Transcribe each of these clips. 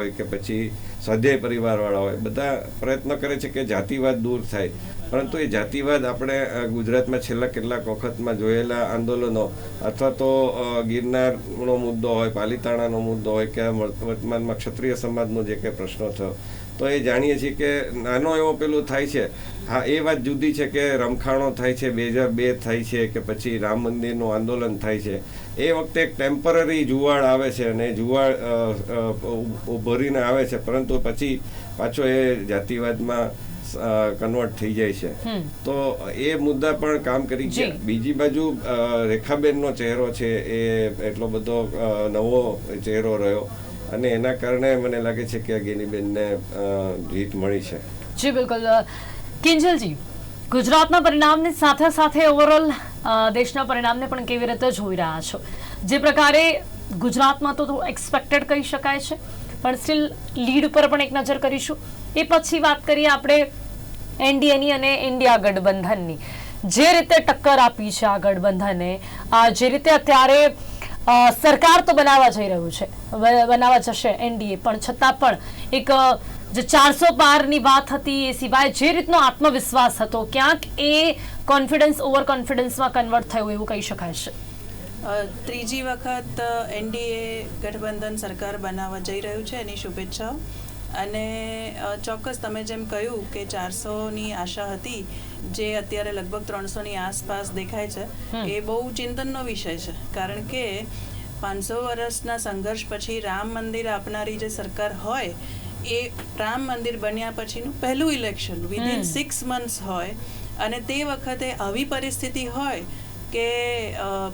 હોય કે પછી સ્વાધ્યાય પરિવારવાળા હોય, બધા પ્રયત્ન કરે છે કે જાતિવાદ દૂર થાય. પરંતુ એ જાતિવાદ આપણે ગુજરાતમાં છેલ્લા કેટલાક વખતમાં જોયેલા આંદોલનો અથવા તો ગિરનારનો મુદ્દો હોય, પાલીતાણાનો મુદ્દો હોય, કે વર્તમાનમાં ક્ષત્રિય સમાજનો જે કંઈ પ્રશ્નો થયો તો એ જાણીએ છીએ કે નાનો એવો પેલું થાય છે. હા એ વાત જુદી છે કે રમખાણો થાય છે બે હજાર બે થાય છે કે પછી રામ મંદિરનું આંદોલન થાય છે. એ વખતે એક ટેમ્પરરી જુવાળ આવે છે અને જુવાળ ઉભરીને આવે છે. પરંતુ પછી પાછો એ જાતિવાદમાં કન્વર્ટ થઈ જાય છે. તો એ મુદ્દા પણ કામ કરી છે ગયા. બીજી બાજુ રેખાબેનનો ચહેરો છે એ એટલો બધો નવો ચહેરો રહ્યો. અને એના કારણે મને લાગે છે કે ગેનીબેનને જીત મળી છે. જી, બિલકુલ. કિંજલજી, ગુજરાતના પરિણામની સાથે સાથે ઓવરઓલ દેશના પરિણામને પણ કેવી રીતે જોઈ રહ્યા છો? જે પ્રકારે ગુજરાતમાં તો એક્સપેક્ટેડ કહી શકાય છે, પણ સ્ટીલ લીડ પર પણ એક નજર કરીશું. એ પછી વાત કરીએ આપણે એનડીએની અને ઇન્ડિયા ગઠબંધનની. જે રીતે ટક્કર આપી છે આ ગઠબંધને જે રીતે અત્યારે સરકાર તો બનાવવા જઈ રહ્યું છે. બનાવવા જશે એનડીએ. પણ છતાં પણ એક જે ચારસો પારની વાત હતી એ સિવાય જે રીતનો આત્મવિશ્વાસ હતો, ક્યાંક એ કોન્ફિડન્સ ઓવર કોન્ફિડન્સમાં કન્વર્ટ થયું એવું કહી શકાય છે. ત્રીજી વખત એનડીએ ગઠબંધન સરકાર બનાવવા જઈ રહ્યું છે. એની શુભેચ્છાઓ. અને ચોક્કસ તમે જેમ કહ્યું કે ચારસોની આશા હતી જે અત્યારે લગભગ ત્રણસોની આસપાસ દેખાય છે એ બહુ ચિંતનનો વિષય છે. કારણ કે પાંચસો વર્ષના સંઘર્ષ પછી રામ મંદિર આપનારી જે સરકાર હોય એ રામ મંદિર બન્યા પછીનું પહેલું ઇલેક્શન વિધિન સિક્સ મંથ્સ હોય અને તે વખતે આવી પરિસ્થિતિ હોય કે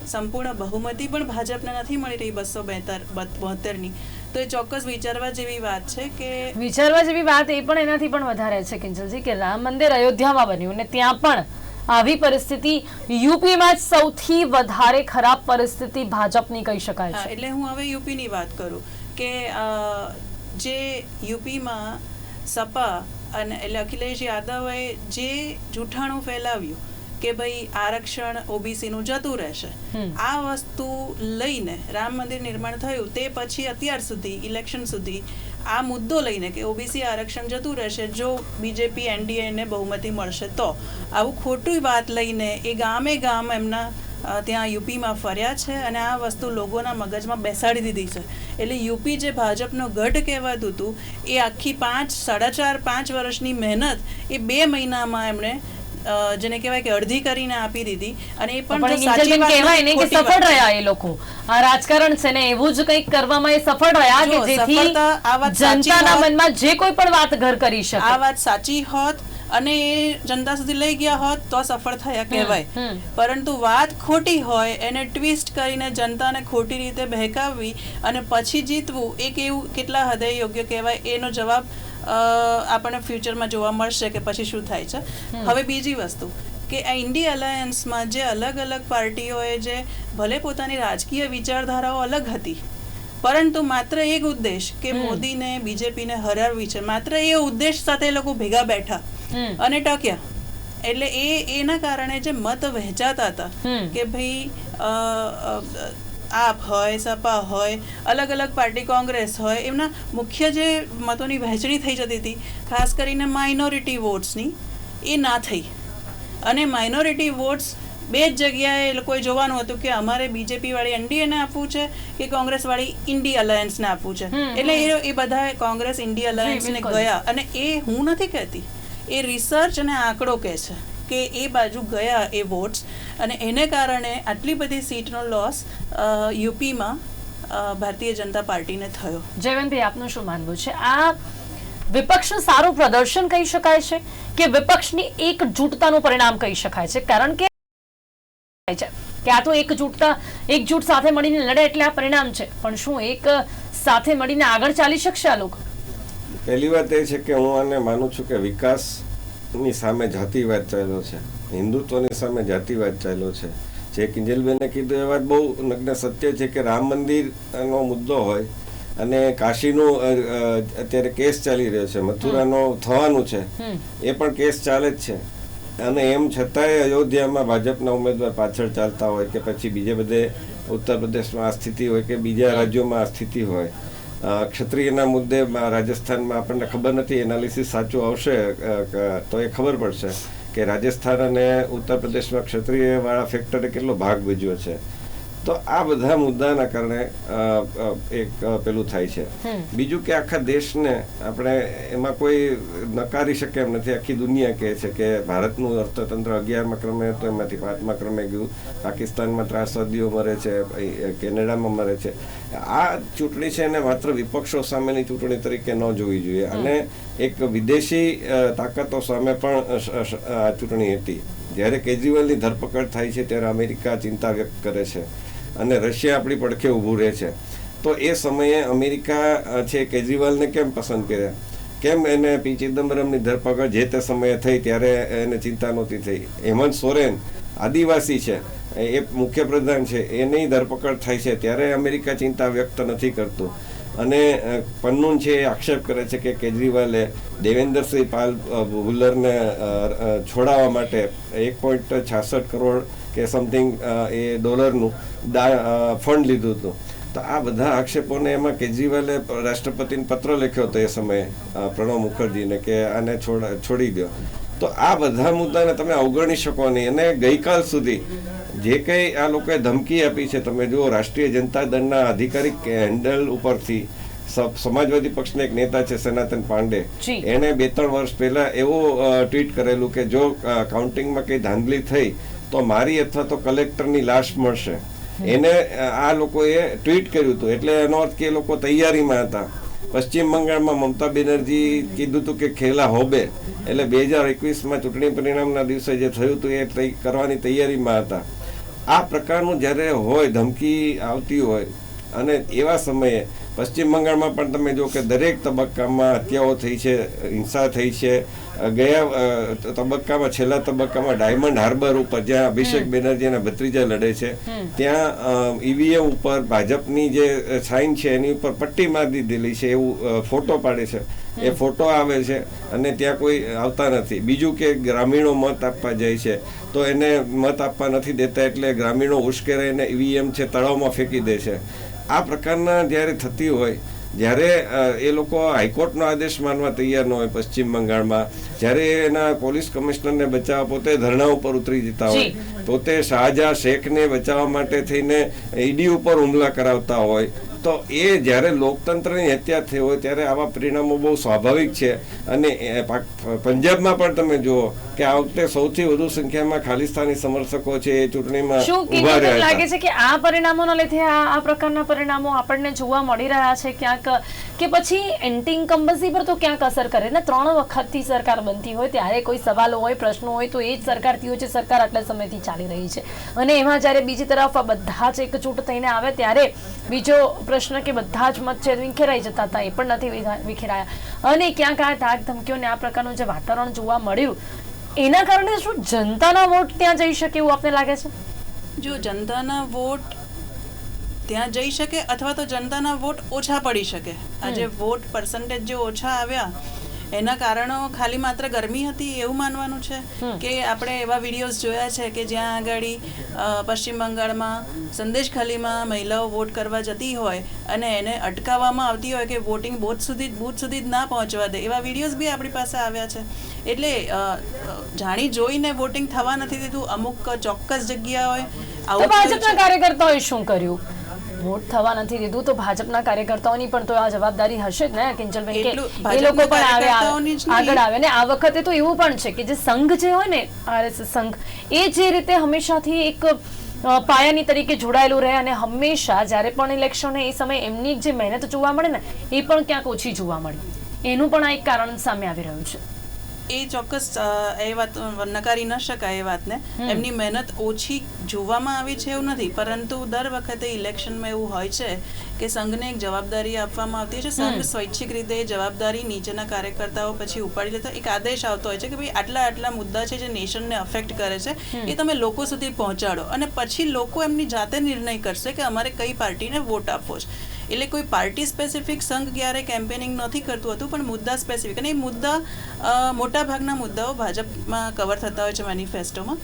સંપૂર્ણ બહુમતી પણ ભાજપને નથી મળી રહી બસો બેતર બોતેરની તો એ ચોક્કસ વિચારવા જેવી વાત છે કે વિચારવા જેવી વાત એ પણ એનાથી પણ વધારે છે કિંજલજી કે રામ મંદિર અયોધ્યામાં બન્યું ને ત્યાં પણ આવી પરિસ્થિતિ યુપીમાં જ સૌથી વધારે ખરાબ પરિસ્થિતિ ભાજપની કહી શકાય છે. એટલે હું હવે યુપીની વાત કરું કે જે યુપીમાં સપા અને એટલે અખિલેશ યાદવે જે જૂઠાણું ફેલાવ્યું કે ભાઈ આરક્ષણ ઓબીસીનું જતું રહેશે. આ વસ્તુ લઈને રામ મંદિર નિર્માણ થયું તે પછી અત્યાર સુધી ઇલેક્શન સુધી આ મુદ્દો લઈને કે ઓબીસી આરક્ષણ જતું રહેશે જો બીજેપી એનડીએને બહુમતી મળશે તો. આવું ખોટું વાત લઈને એ ગામે ગામ એમના ત્યાં યુપીમાં ફર્યા છે અને આ વસ્તુ લોકોના મગજમાં બેસાડી દીધી છે. એટલે યુપી જે ભાજપનો ગઢ કહેવાતું હતું એ આખી પાંચ સાડા ચાર પાંચ વર્ષની મહેનત એ બે મહિનામાં એમણે જેને કહેવાય કે અડધી કરીને આપી દીધી. અને એ પણ સાચી વાત કહેવાય ને કે સફળ રહ્યા એ લોકો. આ રાજકારણ છે ને એવું જ કંઈક કરવામાં એ સફળ રહ્યા કે જેથી જનતાના મનમાં જે કોઈ પણ વાત ઘર કરી આ વાત સાચી હોત અને એ જનતા સુધી લઈ ગયા હોત તો સફળ થયા કહેવાય. પરંતુ વાત ખોટી હોય એને ટ્વિસ્ટ કરીને જનતાને ખોટી રીતે બહેકાવવી અને પછી જીતવું એક એવું કેટલા હૃદય યોગ્ય કહેવાય એનો જવાબ આપણને ફ્યુચરમાં જોવા મળશે કે પછી શું થાય છે. હવે બીજી વસ્તુ કે આ ઇન્ડી અલાયન્સમાં જે અલગ અલગ પાર્ટીઓએ જે ભલે પોતાની રાજકીય વિચારધારાઓ અલગ હતી પરંતુ માત્ર એક ઉદ્દેશ કે. મોદીને બીજેપીને હરાવવી છે. માત્ર એ ઉદ્દેશ સાથે એ લોકો ભેગા બેઠા અને ટક્યા. એટલે એ એના કારણે જે મત વહેંચાતા હતા કે ભાઈ આપ હોય સપા હોય અલગ અલગ પાર્ટી કોંગ્રેસ હોય એમના મુખ્ય જે મતોની વહેંચણી થઈ જતી હતી ખાસ કરીને માઇનોરિટી વોટ્સની એ ના થઈ. અને માઇનોરિટી વોટ્સ બે જ જગ્યાએ એ લોકોએ જોવાનું હતું કે અમારે બીજેપી વાળી એનડીએને આપવું છે કે કોંગ્રેસ વાળી ઇન્ડી અલાયન્સને આપવું છે. એટલે એ એ બધા કોંગ્રેસ ઇન્ડી અલાયન્સને. ગયા. અને એ હું નથી કહેતી એ રિસર્ચ અને આંકડો કહે છે. કે એ બાજુ ગયા એ વોટ્સ અને એને કારણે આટલી બધી સીટનો લોસ યુપીમાં ભારતીય જનતા પાર્ટીને થયો. જયવંતભાઈ આપનું શું માનવું છે? આ વિપક્ષનું સારું પ્રદર્શન કહી શકાય છે કે વિપક્ષની એકજૂટતાનું પરિણામ કહી શકાય છે? કારણ કે કે આ તો એકજૂટતા એકજૂટ સાથે મળીને લડે એટલે આ પરિણામ છે. પણ શું એક સાથે મળીને આગળ ચાલી શકશે આ લોકો? પહેલી વાત એ છે કે હું આને માનું છું કે વિકાસની સામે જાતિવાદ ચાલ્યો છે. હિન્દુત્વની સામે જાતિવાદ ચાલ્યો છે. જે કિંજલબેને કીધું એ વાત બહુ નગ્ન સત્ય છે કે રામ મંદિરનો મુદ્દો હોય અને કાશીનું અત્યારે કેસ ચાલી રહ્યો છે મથુરાનો થવાનું છે. એ પણ કેસ ચાલે જ છે. અને એમ છતાંય અયોધ્યામાં ભાજપના ઉમેદવાર પાછળ ચાલતા હોય કે પછી બીજે બધે ઉત્તર પ્રદેશમાં આ સ્થિતિ હોય કે બીજા રાજ્યોમાં આ સ્થિતિ હોય. ક્ષત્રિયના મુદ્દે રાજસ્થાનમાં આપણને ખબર નથી એનાલિસિસ સાચું આવશે તો એ ખબર પડશે કે રાજસ્થાન અને ઉત્તર પ્રદેશમાં ક્ષત્રિય વાળા ફેક્ટરે કેટલો ભાગ ભજ્યો છે. તો આ બધા મુદ્દાના કારણે એક પેલું થાય છે. બીજું કે આખા દેશને આપણે એમાં કોઈ નકારી શકે એમ નથી. આખી દુનિયા કહે છે કે ભારતનું અર્થતંત્ર અગિયારમાં ક્રમે હતું એમાંથી પાંચમા ક્રમે ગયું. પાકિસ્તાનમાં ત્રાસવાદીઓ મરે છે કેનેડામાં મરે છે. આ ચૂંટણી છે એને માત્ર વિપક્ષો સામેની ચૂંટણી તરીકે ન જોવી જોઈએ. અને એક વિદેશી તાકાતો સામે પણ આ ચૂંટણી હતી. જ્યારે કેજરીવાલની ધરપકડ થાય છે ત્યારે અમેરિકા ચિંતા વ્યક્ત કરે છે. અને રશિયા આપણી પડખે ઊભું રહે છે. તો એ સમયે અમેરિકા છે કેજરીવાલને કેમ પસંદ કર્યા? કેમ એને પી ચિદમ્બરમની ધરપકડ જે તે સમયે થઈ ત્યારે એને ચિંતા નહોતી થઈ? હેમંત સોરેન આદિવાસી છે, એ મુખ્યપ્રધાન છે, એની ધરપકડ થાય છે ત્યારે અમેરિકા ચિંતા વ્યક્ત નથી કરતું. અને પન્નુન છે એ આક્ષેપ કરે છે કે કેજરીવાલે દેવેન્દ્રસિંહ પાલ ભુલ્લરને છોડાવવા માટે એક પોઈન્ટ છાસઠ કરોડ કે સમથિંગ એ ડોલરનું ફંડ લીધું હતું. તો આ બધા આક્ષેપોને એમાં કેજરીવાલે રાષ્ટ્રપતિને પત્ર લખ્યો હતો એ સમયે પ્રણવ મુખર્જીને કે આને છોડી દો તો આ બધા મુદ્દાને તમે અવગણી શકો નહીં અને ગઈકાલ સુધી જે કંઈ આ લોકોએ ધમકી આપી છે તમે જુઓ રાષ્ટ્રીય જનતા દળના આધિકારિક હેન્ડલ ઉપરથી સમાજવાદી પક્ષના એક નેતા છે સનાતન પાંડે. એને બે ત્રણ વર્ષ પહેલા એવું ટ્વીટ કરેલું કે જો કાઉન્ટિંગમાં કંઈ ધાંધલી થઈ તો મારી અથવા તો કલેક્ટરની લાશ મળશે. એને આ લોકોએ ટ્વીટ કર્યું હતું. એટલે એનો અર્થ કે એ લોકો તૈયારીમાં હતા. પશ્ચિમ બંગાળમાં મમતા બેનર્જી કીધું હતું કે ખેલા હોબે. એટલે બે હજાર એકવીસમાં ચૂંટણી પરિણામના દિવસે જે થયું હતું એ કરવાની તૈયારીમાં હતા. આ પ્રકારનું જ્યારે હોય, ધમકી આવતી હોય, અને એવા સમયે પશ્ચિમ બંગાળમાં પણ તમે જો કે દરેક તબક્કામાં હત્યાઓ થઈ છે હિંસા થઈ છે. ગયા તબક્કામાં છેલ્લા તબક્કામાં ડાયમંડ હાર્બર ઉપર જ્યાં અભિષેક બેનર્જીના ભત્રીજા લડે છે ત્યાં ઈવીએમ ઉપર ભાજપની જે સાઇન છે એની ઉપર પટ્ટી મારી દીધેલી છે એવું ફોટો પાડે છે. એ ફોટો આવે છે અને ત્યાં કોઈ આવતા નથી. બીજું કે ગ્રામીણો મત આપવા જાય છે તો એને મત આપવા નથી દેતા એટલે ગ્રામીણો ઉશ્કેરાઈને ઈવીએમ છે તળાવમાં ફેંકી દે છે. આ પ્રકારના જ્યારે થતી હોય જ્યારે એ લોકો હાઈકોર્ટનો આદેશ માનવા તૈયાર ન હોય પશ્ચિમ બંગાળમાં જ્યારે એના પોલીસ કમિશનરને બચાવવા પોતે ધરણા ઉપર ઉતરી જતા હોય પોતે શાહજહાં શેખને બચાવવા માટે થઈને ઈડી ઉપર હુમલા કરાવતા હોય તો એ જ્યારે લોકતંત્રની હત્યા થઈ હોય ત્યારે આવા પરિણામો બહુ સ્વાભાવિક છે. અને પંજાબમાં પણ તમે જુઓ કે આ વખતે સૌથી વધુ સંખ્યામાં ખાલિસ્તાની સમર્થકો છે એ ચૂંટણીમાં ઊભા રહ્યા લાગે છે કે આ પરિણામોના લીધે આ પ્રકારના પરિણામો આપણને જોવા મળી રહ્યા છે? ક્યાંક કે પછી એન્ટી ઇન્કમ્બન્સી પર તો ક્યાંક અસર કરે? ને ત્રણ વખતથી સરકાર બનતી હોય, ત્યારે કોઈ સવાલો હોય, પ્રશ્નો હોય, તો એ જ સરકારથી હોય છે. સરકાર આટલા સમયથી ચાલી રહી છે. અને એમાં જ્યારે બીજી તરફ બધા જ એકજૂટ થઈને આવે, ત્યારે બીજો પ્રશ્ન કે બધા જ મત છે વિખેરાઈ જતા હતા, એ પણ નથી વિખેરાયા. અને ક્યાંક આ ધાક ધમકીઓને આ પ્રકારનું જે વાતાવરણ જોવા મળ્યું, એના કારણે શું જનતાના વોટ ત્યાં જઈ શકે એવું આપને લાગે છે? જો જનતાના વોટ ત્યાં જઈ શકે અથવા તો જનતાના વોટ ઓછા પડી શકે. આજે વોટ પર્સન્ટેજ જે ઓછા આવ્યા એના કારણો ખાલી માત્ર ગરમી હતી એવું માનવાનું છે કે આપણે એવા વિડીયોઝ જોયા છે કે જ્યાં આગળ પશ્ચિમ બંગાળમાં સંદેશખાલીમાં મહિલાઓ વોટ કરવા જતી હોય અને એને અટકાવવામાં આવતી હોય કે વોટિંગ બૂથ સુધી બૂથ સુધી જ ના પહોંચવા દે એવા વિડીયોઝ બી આપણી પાસે આવ્યા છે. એટલે જાણી જોઈને વોટિંગ થવા નથી દીધું અમુક ચોક્કસ જગ્યાઓએ ભાજપના. કાર્યકર્તાઓએ શું કર્યું? વોટ થવા નથી દીધું તો ભાજપના કાર્યકર્તાઓની પણ તો આ જવાબદારી હશે જ ને કિંજલબેન કે એ લોકો પણ આવે. આગળ આવે ને આ વખતે તો એવું પણ છે કે જે સંઘ જે હોય ને આરએસએસ સંઘ એ જે રીતે હંમેશાથી એક પાયાની તરીકે જોડાયેલું રહે અને હંમેશા જ્યારે પણ ઇલેક્શન હોય એ સમયે એમની જે મહેનત જોવા મળે ને એ પણ ક્યાંક ઓછી જોવા મળી. એનું પણ આ એક કારણ સામે આવી રહ્યું છે. એ ચોક્કસ એ વાત નકારી ન શકાય એ વાતને. એમની મહેનત ઓછી જોવામાં આવી છે એવું નથી પરંતુ દર વખતે ઇલેક્શનમાં એવું હોય છે કે સંઘને એક જવાબદારી આપવામાં આવતી છે. સંઘ સ્વૈચ્છિક રીતે એ જવાબદારી નીચેના કાર્યકર્તાઓ પછી ઉપાડી લેતા એક આદેશ આવતો હોય છે કે ભાઈ આટલા આટલા મુદ્દા છે જે નેશનને અફેક્ટ કરે છે એ તમે લોકો સુધી પહોંચાડો. અને પછી લોકો એમની જાતે નિર્ણય કરશે કે અમારે કઈ પાર્ટીને વોટ આપવો છે. એટલે કોઈ પાર્ટી સ્પેસિફિક સંઘ ક્યારે કેમ્પેનિંગ નથી કરતું હતું પણ મુદ્દા સ્પેસિફિક અને એ મુદ્દા મોટાભાગના મુદ્દાઓ ભાજપમાં કવર થતા હોય છે મેનિફેસ્ટોમાં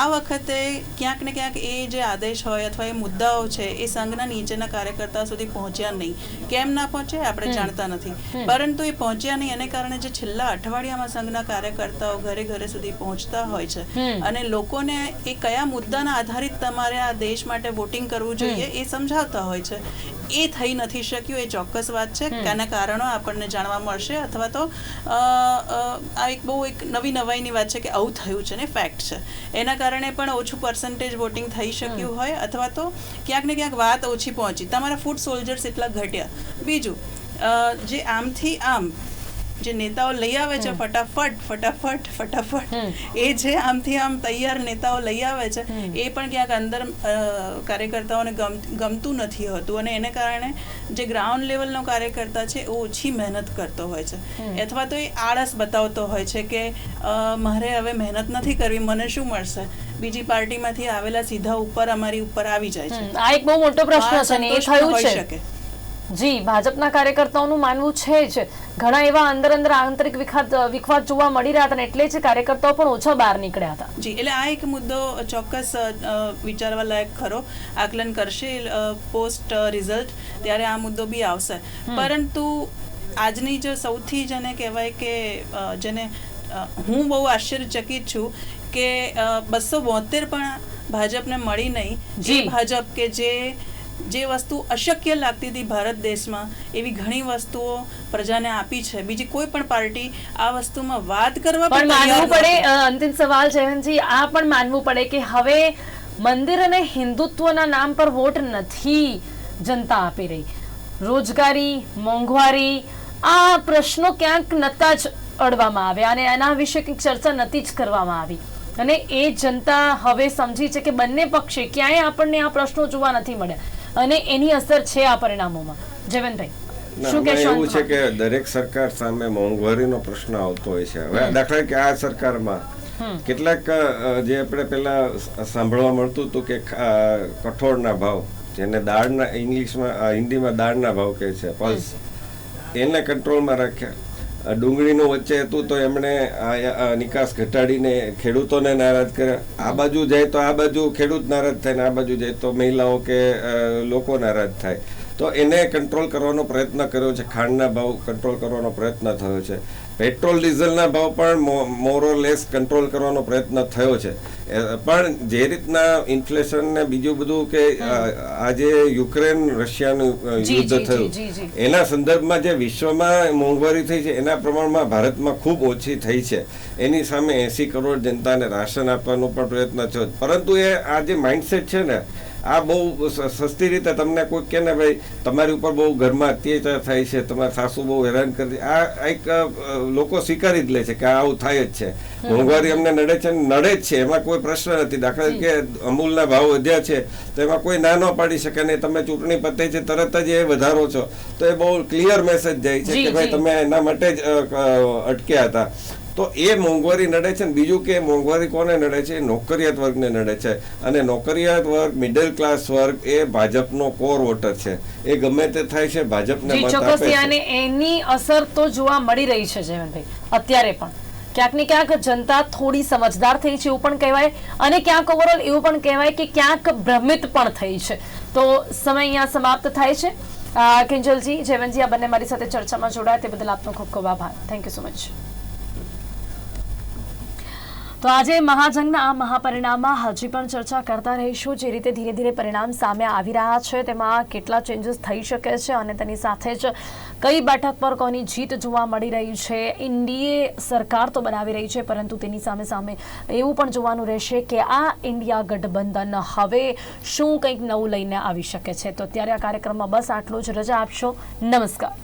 આ વખતે ક્યાંક ને ક્યાંક એ જે આદેશ હોય અથવા એ મુદ્દાઓ છે એ સંઘના નીચેના કાર્યકર્તા સુધી પહોંચ્યા નહીં. કેમ ના પહોંચે આપણે જાણતા નથી. પરંતુ એ પહોંચ્યા નહીં એને કારણે જે છેલ્લા અઠવાડિયામાં સંઘના કાર્યકર્તાઓ ઘરે ઘરે સુધી પહોંચતા હોય છે. અને લોકોને એ કયા મુદ્દાના આધારિત તમારે આ દેશ માટે વોટિંગ કરવું જોઈએ એ સમજાવતા હોય છે. એ થઈ નથી શક્યું એ ચોક્કસ વાત છે. તેના કારણો આપણને જાણવા મળશે અથવા તો આ એક બહુ એક નવી નવાઈની વાત છે કે આવું થયું છે ને ફેક્ટ છે. એના કારણે પણ ઓછું પર્સન્ટેજ વોટિંગ થઈ શક્યું હોય અથવા તો ક્યાંક ને ક્યાંક વાત ઓછી પહોંચી. તમારા ફૂડ સોલ્જર્સ એટલા ઘટ્યા. બીજું જે આમથી આમ જે નેતાઓ લઈ આવે છે ફટાફટ ફટાફટ ફટાફટ એ જે આમથી આમ તૈયાર નેતાઓ લઈ આવે છે એ પણ ક્યાંક અંદર કાર્યકર્તાઓને ગમતું નથી હોતું અને એને કારણે જે ગ્રાઉન્ડ લેવલનો કાર્યકર્તા છે એ ઓછી મહેનત કરતો હોય છે. અથવા તો એ આળસ બતાવતો હોય છે કે મારે હવે મહેનત નથી કરવી મને શું મળશે? બીજી પાર્ટીમાંથી આવેલા સીધા ઉપર અમારી ઉપર આવી જાય છે. આ એક બહુ મોટો પ્રશ્ન છે ને એ થયું છે. શકે. જી ભાજપના કાર્યકર્તાઓનું માનવું છે જ. ઘણા એવા અંદર અંદર આંતરિક વિખાત વિખવાદ જોવા મળી રહ્યા હતા અને એટલે જ કાર્યકર્તાઓ પણ ઓછા બહાર નીકળ્યા હતા. જી એટલે આ એક મુદ્દો ચોક્કસ વિચારવા લાયક ખરો. આકલન કરશે પોસ્ટ રિઝલ્ટ ત્યારે આ મુદ્દો બી આવશે. પરંતુ આજની જો સૌથી જેને કહેવાય કે જેને હું બહુ આશ્ચર્યચકિત છું કે બસો બોતેર પણ ભાજપને મળી નહીં. જે. ભાજપ કે જે જે વસ્તુ અશક્ય લાગતી હતી ભારત દેશમાં એવી ઘણી વસ્તુઓ પ્રજાને આપી છે. બીજી કોઈ પણ પાર્ટી આ વસ્તુમાં વાત કરવા પણ માનવું પડે અંતિમ સવાલ જયંતજી આ પણ માનવું પડે કે હવે મંદિર અને હિન્દુત્વના નામ પર વોટ નથી જનતા આપી રહી. રોજગારી મોંઘવારી આ પ્રશ્નો ક્યાંક નતા જ અડવામાં આવ્યા અને એના વિશે કંઈક ચર્ચા નથી જ કરવામાં આવી. અને એ જનતા હવે સમજી છે કે બંને પક્ષે ક્યાંય આપણને આ પ્રશ્નો જોવા નથી મળ્યા. અને એની અસર છે આ પરિણામોમાં. જયવંતભાઈ શું કહેશો એવું છે કે દરેક સરકાર સામે મોંઘવારીનો પ્રશ્ન આવતો હોય છે. હવે દાખલા કે આ સરકારમાં કેટલાક જે આપણે પેલા સાંભળવા મળતું હતું કે કઠોળના ભાવ જેને દાળના ઇંગ્લિશમાં હિન્દીમાં દાળના ભાવ કહે છે પલ્સ. એને કંટ્રોલમાં રાખ્યા. ડુંગળીનું વચ્ચે હતું તો એમણે નિકાસ ઘટાડીને ખેડૂતોને નારાજ કર્યા. આ બાજુ જાય તો આ બાજુ ખેડૂત નારાજ થાય ને આ બાજુ જાય તો મહિલાઓ કે લોકો નારાજ થાય. તો એને કંટ્રોલ કરવાનો પ્રયત્ન કર્યો છે. ખાંડના ભાવ કંટ્રોલ કરવાનો પ્રયત્ન થયો છે. પેટ્રોલ ડીઝલના ભાવ પણ મોરો લેસ કંટ્રોલ કરવાનો પ્રયત્ન થયો છે. પણ જે રીતના ઇન્ફ્લેશન ને બીજું બધું કે આજે યુક્રેન રશિયાનું યુદ્ધ થયું. એના સંદર્ભમાં જે વિશ્વમાં મોંઘવારી થઈ છે એના પ્રમાણમાં ભારતમાં ખૂબ ઓછી થઈ છે. એની સામે એસી કરોડ જનતાને રાશન આપવાનો પણ પ્રયત્ન થયો. પરંતુ એ આ જે માઇન્ડસેટ છે ને આ બહુ સસ્તી રીતે તમને કોઈ કે ને ભાઈ તમારી ઉપર બહુ ઘરમાં અત્યાચાર થાય છે તમારા સાસુ બહુ હેરાન કરી આ એક લોકો સ્વીકારી જ લે છે કે આ આવું થાય જ છે. મોંઘવારી અમને નડે છે નડે જ છે એમાં કોઈ પ્રશ્ન નથી. દાખલા તરીકે અમૂલના ભાવ વધ્યા છે તો એમાં કોઈ ના ન પાડી શકે નહીં તમે ચૂંટણી પતે છે તરત જ એ વધારો છો. તો એ બહુ ક્લિયર મેસેજ જાય છે કે ભાઈ તમે એના માટે જ અટક્યા હતા. તો એ મોંઘવારી નડે છે ને બીજું કે મોંઘવારી કોને નડે છે? નોકરિયાત વર્ગને નડે છે. અને નોકરિયાત વર્ગ મિડલ ક્લાસ વર્ગ એ ભાજપનો કોર વોટર છે. એ ગમે તે થાય છે ભાજપને મત આપે છે. અને એની અસર તો જોવા મળી રહી છે જયવંતભાઈ અત્યારે પણ. ક્યાંક ને ક્યાંક જનતા થોડી સમજદાર થઈ છે એવું પણ કહેવાય. અને ક્યાંક ઓવરઓલ એવું પણ કહેવાય કે ક્યાંક ભ્રમિત પણ થઈ છે. તો સમય અહીંયા સમાપ્ત થાય છે. કિંજલજી જયવંતજી આ બંને મારી સાથે ચર્ચામાં જોડાયા. તે બદલ આપનો ખૂબ ખૂબ આભાર. થેન્ક યુ સો મચ તો આજે મહાજંગના આ મહાપરિણામમાં હજી પણ ચર્ચા કરતા રહીશું. જે રીતે ધીરે ધીરે પરિણામ સામે આવી રહ્યા છે, તેમાં કેટલા ચેન્જીસ થઈ શકે છે અને તેની સાથે જ કઈ બેઠક પર કોની જીત જોવા મળી રહી છે? ઇન્ડિયે સરકાર તો બનાવી રહી છે, પરંતુ તેની સામે સામે એવું પણ જોવાનું રહેશે કે આ ઇન્ડિયા ગઠબંધન હવે શું કંઈક નવું લઈને આવી શકે છે. તો અત્યારે આ કાર્યક્રમમાં બસ આટલું જ. રજા આપશો. નમસ્કાર.